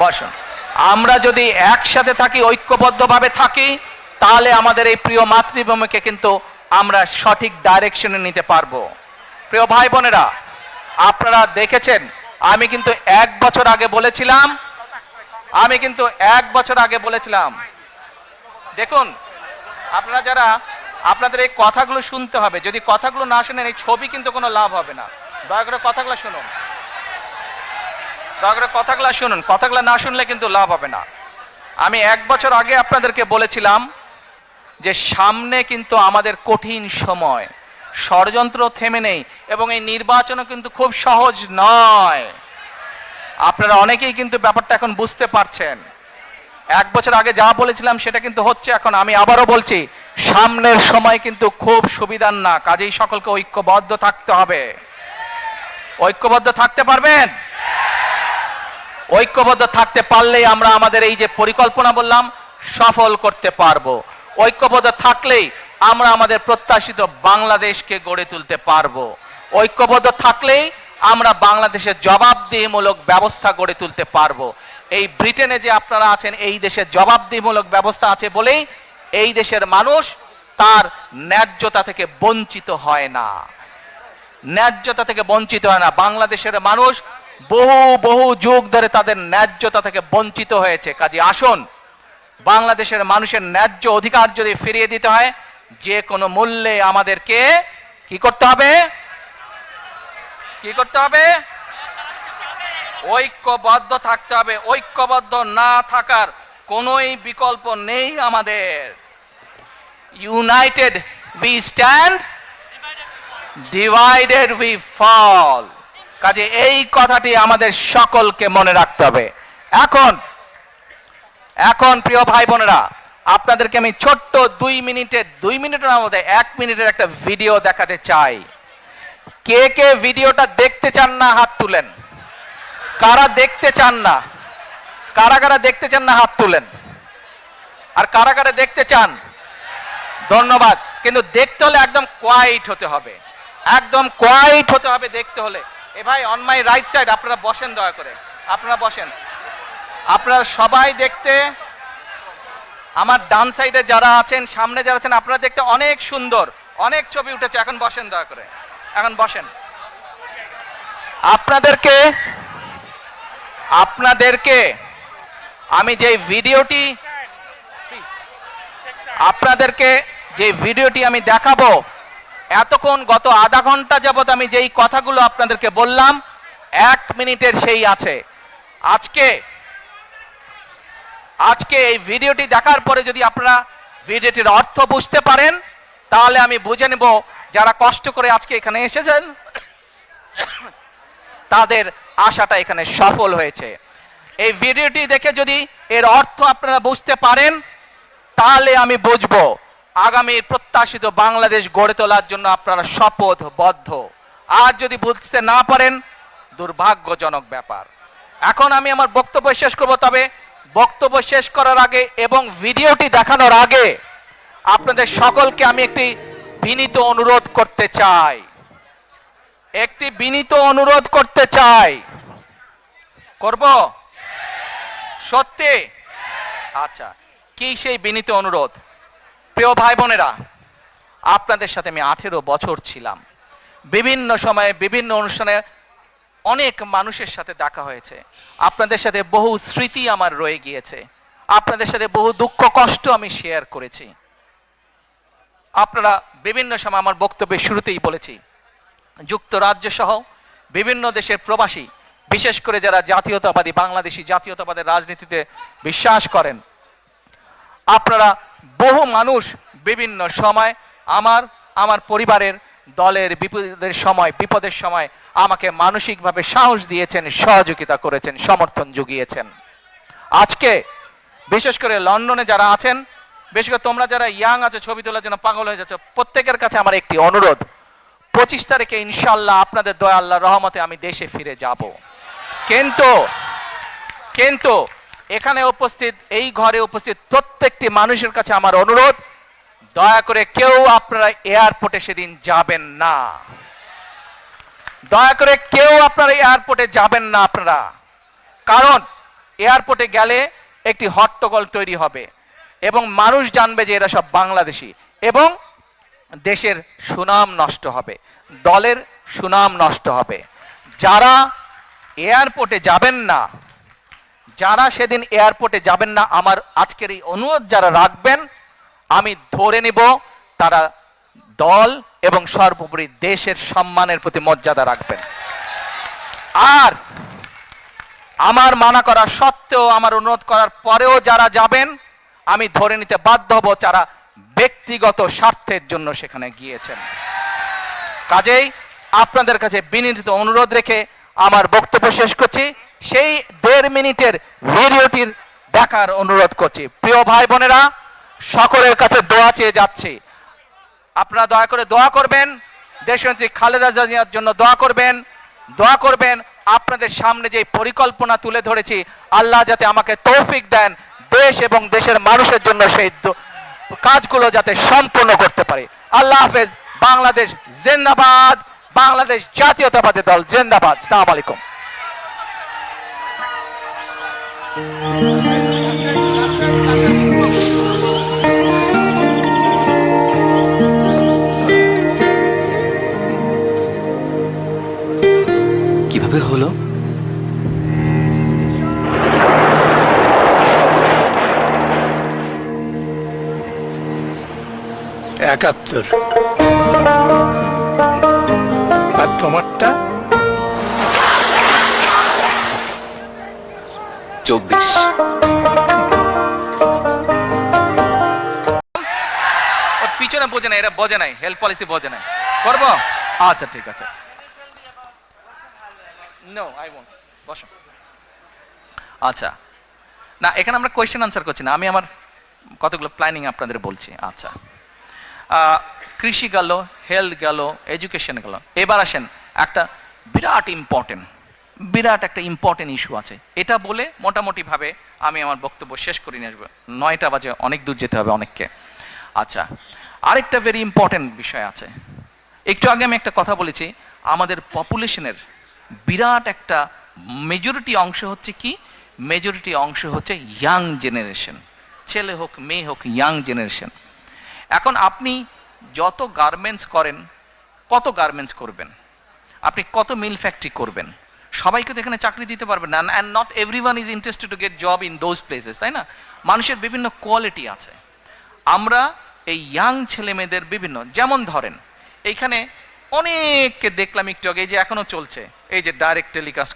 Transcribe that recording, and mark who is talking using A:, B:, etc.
A: বসুন আমরা যদি একসাথে থাকি, ঐক্যবদ্ধভাবে থাকি, তাহলে আমাদের এই প্রিয় মাতৃভূমিকে কিন্তু আমরা সঠিক ডাইরেকশনে নিতে পারব। প্রিয় ভাই বোনেরা, আপনারা দেখেছেন, আমি কিন্তু এক বছর আগে বলেছিলাম, আমি কিন্তু এক বছর আগে বলেছিলাম। দেখুন, আপনারা যারা আপনাদের এই কথাগুলো শুনতে হবে। যদি কথাগুলো না শুনেন, এই ছবি কিন্তু কোনো লাভ হবে না। দয়া করে কথাগুলো শুনুন। দয়া করে কথাগুলো শুনুন। কথাগুলো না শুনলে কিন্তু লাভ হবে না। আমি এক বছর আগে আপনাদেরকে বলেছিলাম যে সামনে কিন্তু আমাদের কঠিন সময়। ষড়যন্ত্র থেমে নেই এবং এই নির্বাচনও কিন্তু খুব সহজ নয়। আপনারা অনেকেই কিন্তু ব্যাপারটা এখন বুঝতে পারছেন। এক বছর আগে যা বলেছিলাম সেটা কিন্তু হচ্ছে এখন। আমি আবারও বলছি সামনের সময় কিন্তু খুব সুবিধার না, কাজেই সকলকে ঐক্যবদ্ধ থাকতে হবে। ঐক্যবদ্ধ থাকতে পারবেন? ঐক্যবদ্ধ থাকতে পারলেই আমরা আমাদের এই যে পরিকল্পনা বললাম, সফল করতে পারব। ঐক্যবদ্ধ থাকলেই আমরা আমাদের প্রত্যাশিত বাংলাদেশকে গড়ে তুলতে পারব। ঐক্যবদ্ধ থাকলেই আমরা বাংলাদেশের জবাবদিহিমূলক ব্যবস্থা গড়ে তুলতে পারব। এই ব্রিটেনে যে আপনারা আছেন, এই দেশের জবাবদিহিমূলক ব্যবস্থা আছে বলেই এই দেশের মানুষ তার ন্যায্যতা থেকে বঞ্চিত হয় না। ন্যায্যতা থেকে বঞ্চিত হয় না। বাংলাদেশের মানুষ বহু বহু যুগ ধরে তাদের ন্যায্যতা থেকে বঞ্চিত হয়েছে। কাজে আসুন, বাংলাদেশের মানুষের ন্যায্য অধিকার যদি ফিরিয়ে দিতে হয়, যে কোনো মূল্যে আমাদেরকে কি করতে হবে? কি করতে হবে? ঐক্যবদ্ধ থাকতে হবে। ঐক্যবদ্ধ না থাকার কোনোই বিকল্প নেই আমাদের। United we stand divided we fall কাজে এই কথাটি আমাদের সকলকে মনে রাখতে হবে। এখন এখন প্রিয় ভাই বোনেরা আপনাদেরকে আমি ছোট্ট দুই মিনিটের দুই মিনিটের মধ্যে এক মিনিটের একটা ভিডিও দেখাতে চাই। কে কে ভিডিওটা দেখতে চান না হাত তুলেন? কারা দেখতে চান না? কারা কারা দেখতে চান না হাত তুলেন? আর কারা কারা দেখতে চান? ধন্যবাদ। কিন্তু দেখতে হলে একদম কোয়াইট হতে হবে। একদম কোয়াইট হতে হবে দেখতে হলে। এ ভাই অন মাই রাইট সাইড আপনারা বসেন দয়া করে। আপনারা বসেন। আপনারা সবাই দেখতে, আমার ডান সাইডে যারা আছেন, সামনে যারা আছেন, আপনারা দেখতে অনেক সুন্দর। অনেক ছবি উঠেছে। এখন বসেন দয়া করে। এখন বসেন। আপনাদেরকে আপনাদেরকে আমি যে ভিডিওটি আপনাদেরকে যে ভিডিওটি আমি দেখাবো, এতক্ষণ গত আধা ঘণ্টা যাবত আমি যেই কথাগুলো আপনাদেরকে বললাম, এক মিনিটের সেই আছে। আজকে আজকে এই ভিডিওটি দেখার পরে যদি আপনারা ভিডিওটির অর্থ বুঝতে পারেন, তাহলে আমি বুঝে নেব যারা কষ্ট করে আজকে এখানে এসেছেন, তাদের আশাটা এখানে সফল হয়েছে। এই ভিডিওটি দেখে যদি এর অর্থ আপনারা বুঝতে পারেন, তাহলে আমি বুঝব আগামী প্রত্যাশিত বাংলাদেশ গড়ে তোলার জন্য আপনারা শপথবদ্ধ আর যদি বুঝতে না পারেন, দুর্ভাগ্যজনক ব্যাপার। এখন আমি আমার বক্তব্য শেষ করব, তবে বক্তব্য শেষ করার আগে এবং ভিডিওটি দেখানোর আগে আপনাদের সকলকে আমি একটি বিনীত অনুরোধ করতে চাই। একটি বিনীত অনুরোধ করতে চাই। করব? সত্যি? আচ্ছা কি সেই বিনীত অনুরোধ? প্রিয় ভাই বোনেরা, আপনাদের সাথে আমি আঠেরো বছর ছিলাম। বিভিন্ন সময়ে, বিভিন্ন অনুষ্ঠানে অনেক মানুষের সাথে দেখা হয়েছে। আপনাদের সাথে বহু স্মৃতি আমার রয়ে গিয়েছে। আপনাদের সাথে বহু দুঃখ, কষ্ট আমি শেয়ার করেছি। আপনারা বিভিন্ন সময় আমার বক্তব্যের শুরুতেই বলেছি যুক্তরাজ্য সহ বিভিন্ন দেশের প্রবাসী বিশেষ করে যারা জাতীয়তাবাদী, বাংলাদেশি জাতীয়তাবাদের রাজনীতিতে বিশ্বাস করেন, আপনারা বহু মানুষ বিভিন্ন সময় আমার আমার পরিবারের দলের বিপদের সময় বিপদের সময় আমাকে মানসিকভাবে সাহস দিয়েছেন, সহযোগিতা করেছেন, সমর্থন জুগিয়েছেন। আজকে বিশেষ করে লন্ডনে যারা আছেন, বিশেষ করে তোমরা যারা ইয়াং আছো, ছবি তোলার জন্য পাগল হয়ে যাচ্ছ, প্রত্যেকের কাছে আমার একটি অনুরোধ, পঁচিশ তারিখে ইনশাল্লাহ আপনাদের দয়া আল্লাহ রহমতে আমি দেশে ফিরে যাব। কিন্তু কিন্তু এখানে উপস্থিত, এই ঘরে উপস্থিত প্রত্যেকটি মানুষের কাছে আমার অনুরোধ, দয়া করে কেউ আপনারা এয়ারপোর্টে সেদিন যাবেন না। দয়া করে কেউ আপনারা এয়ারপোর্টে যাবেন না আপনারা। কারণ এয়ারপোর্টে গেলে একটি হট্টগোল তৈরি হবে এবং মানুষ জানবে যে এরা সব বাংলাদেশি এবং দেশের সুনাম নষ্ট হবে, দলের সুনাম নষ্ট হবে। যারা এয়ারপোর্টে যাবেন না। যারা সেদিন এয়ারপোর্টে যাবেন না, আমার আজকের এই অনুরোধ যারা রাখবেন, আমি ধরে নিব তারা দল এবং সর্বোপরি দেশের সম্মানের প্রতি মর্যাদা রাখবেন। আর আমার মানা করা সত্ত্বেও, আমার অনুরোধ করার পরেও যারা যাবেন, আমি ধরে নিতে বাধ্য হব যারা ব্যক্তিগত স্বার্থের জন্য সেখানে গিয়েছেন। কাজেই আপনাদের কাছে বিনীত অনুরোধ রেখে আমার বক্তব্য শেষ করছি। সেই দেড় মিনিটের ভিডিওটির দেখার অনুরোধ করছি। প্রিয় ভাই বোনেরা, সকলের কাছে দোয়া চেয়ে যাচ্ছি। আপনারা দয়া করে দোয়া করবেন। দেশনেত্রী খালেদা জিয়ার জন্য দোয়া করবেন। দোয়া করবেন, আপনাদের সামনে যে পরিকল্পনা তুলে ধরেছি, আল্লাহ যাতে আমাকে তৌফিক দেন, দেশ এবং দেশের মানুষের জন্য সেই কাজগুলো যাতে সম্পূর্ণ করতে পারে। আল্লাহ হাফেজ, বাংলাদেশ জিন্দাবাদ। বাংলাদেশ জাতীয়তাবাদী দল জিন্দাবাদ। সালাম আলাইকুম।
B: কীভাবে হলো?
C: একাত্তর। তোমারটা?
B: চব্বিশ।
A: ওর পিছনে বোঝে না এরা বোঝে নাই হেলথ পলিসি বোঝে নাই। করব? আচ্ছা ঠিক আছে। নো আই বসো। আচ্ছা। না এখানে আমরা কোয়েশ্চেন আনসার করছি না আমি আমার কতগুলো প্ল্যানিং আপনাদের বলছি। আচ্ছা। কৃষি গেল হেলথ গেল এডুকেশন গেল। এবার আসেন একটা বিরাট ইম্পর্টেন্ট বিরাট একটা ইম্পর্টেন্ট ইস্যু আছে। এটা বলে মোটামুটিভাবে আমি আমার বক্তব্য শেষ করে নিয়ে আসব নয়টা বাজে, অনেক দূর যেতে হবে অনেককে। আচ্ছা আরেকটা ভেরি ইম্পর্টেন্ট বিষয় আছে। একটু আগে আমি একটা কথা বলেছি, আমাদের পপুলেশনের বিরাট একটা মেজরিটি অংশ হচ্ছে কি? মেজরিটি অংশ হচ্ছে ইয়াং জেনারেশন ছেলে হোক, মেয়ে হোক ইয়াং জেনারেশন এখন আপনি যত গার্মেন্টস করেন, কত গার্মেন্টস করবেন? আপনি কত মিল ফ্যাক্টরি করবেন? সবাইকে তো এখানে চাকরি দিতে পারবেন না and not every one is interested to get job in those places তাই না? মানুষের বিভিন্ন কোয়ালিটি আছে। আমরা এই ইয়াং ছেলে মেয়েদের বিভিন্ন, যেমন ধরেন, এইখানে অনেককে দেখলাম একটু আগে, এই যে এখনও চলছে, এই যে ডাইরেক্ট টেলিকাস্ট